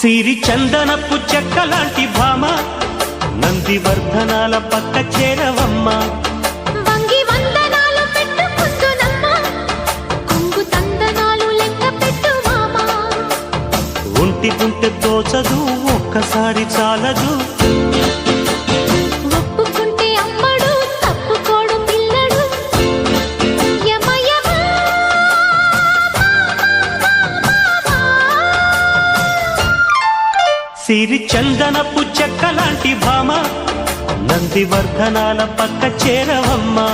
సిరి చందనపు చెక్క లాంటి భామ నందివర్ధనాల పక్క చేరవమ్మ. ఒంటి గుంటె తోచదు ఒక్కసారి చాలదు. సిరి చందనపు చెక్క లాంటి భామ నందివర్ధనాల పక్క చేరవమ్మా.